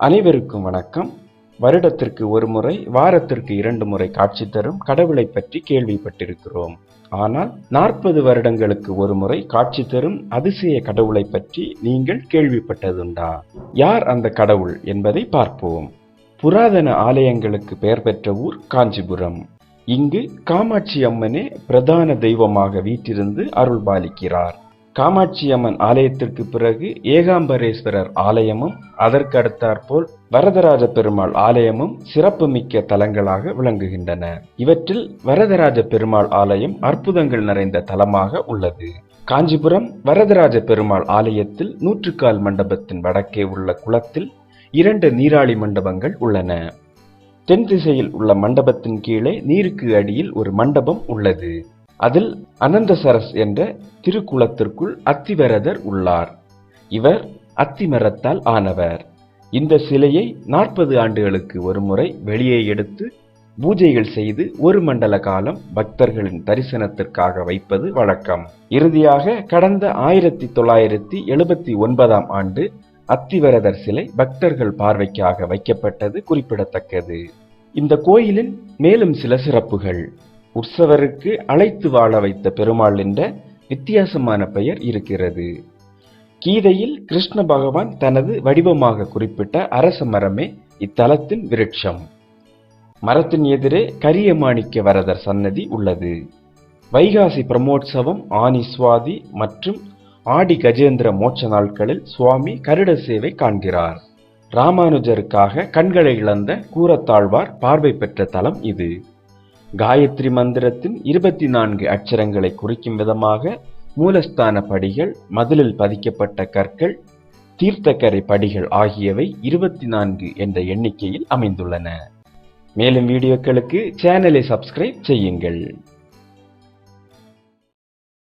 அனைவருக்கும் வணக்கம். வருடத்திற்கு ஒரு முறை வாரத்திற்கு இரண்டு முறை காட்சி தரும் கடவுளை பற்றி கேள்விப்பட்டிருக்கிறோம். ஆனால் நாற்பது வருடங்களுக்கு ஒரு முறை காட்சி தரும் அதிசய கடவுளை பற்றி நீங்கள் கேள்விப்பட்டதுண்டா? யார் அந்த கடவுள் என்பதை பார்ப்போம். புராதன ஆலயங்களுக்கு பெயர் பெற்ற ஊர் காஞ்சிபுரம். இங்கு காமாட்சி அம்மனே பிரதான தெய்வமாக வீற்றிருந்து அருள்பாலிக்கிறார். காமாட்சி அம்மன் ஆலயத்திற்கு பிறகு ஏகாம்பரேஸ்வரர் ஆலயமும் அதற்கு அடுத்தாற்போல் வரதராஜ பெருமாள் ஆலயமும் சிறப்புமிக்க தலங்களாக விளங்குகின்றன. இவற்றில் வரதராஜ பெருமாள் ஆலயம் அற்புதங்கள் நிறைந்த தலமாக உள்ளது. காஞ்சிபுரம் வரதராஜ பெருமாள் ஆலயத்தில் நூற்றுக்கால் மண்டபத்தின் வடக்கே உள்ள குளத்தில் இரண்டு நீராளி மண்டபங்கள் உள்ளன. தென் திசையில் உள்ள மண்டபத்தின் கீழே நீருக்கு அடியில் ஒரு மண்டபம் உள்ளது. அதில் அனந்தசரஸ் என்ற திருக்குளத்திற்குள் அத்திவரதர் உள்ளார். இவர் அத்திமரத்தால் ஆனவர். இந்த சிலையை நாற்பது ஆண்டுகளுக்கு ஒருமுறை வெளியே எடுத்து பூஜைகள் செய்து ஒரு மண்டல காலம் பக்தர்களின் தரிசனத்திற்காக வைப்பது வழக்கம். இறுதியாக கடந்த ஆயிரத்தி தொள்ளாயிரத்தி எழுபத்தி ஒன்பதாம் ஆண்டு அத்திவரதர் சிலை பக்தர்கள் பார்வைக்காக வைக்கப்பட்டது குறிப்பிடத்தக்கது. இந்த கோயிலின் மேலும் சில சிறப்புகள். உற்சவருக்கு அழைத்து வாழ வைத்த பெருமாள் என்ற வித்தியாசமான பெயர் இருக்கிறது. கீதையில் கிருஷ்ண பகவான் தனது வடிவமாக குறிப்பிட்ட அரச மரமே இத்தலத்தின் விருட்சம். மரத்தின் எதிரே கரிய மாணிக்க வரதர் சன்னதி உள்ளது. வைகாசி பிரமோற்சவம் ஆனி சுவாதி மற்றும் ஆடி கஜேந்திர மோட்ச நாட்களில் சுவாமி கருட சேவை காண்கிறார். ராமானுஜருக்காக கண்களை இழந்த கூரத்தாழ்வார் பார்வை பெற்ற தலம் இது. காயத்ரி மந்திரத்தின் இருபத்தி நான்கு அச்சரங்களை குறிக்கும் விதமாக மூலஸ்தான படிகள் மதிலில் பதிக்கப்பட்ட கற்கள் தீர்த்தக்கரை படிகள் ஆகியவை இருபத்தி நான்கு என்ற எண்ணிக்கையில் அமைந்துள்ளன. மேலும் வீடியோக்களுக்கு சேனலை சப்ஸ்கிரைப் செய்யுங்கள்.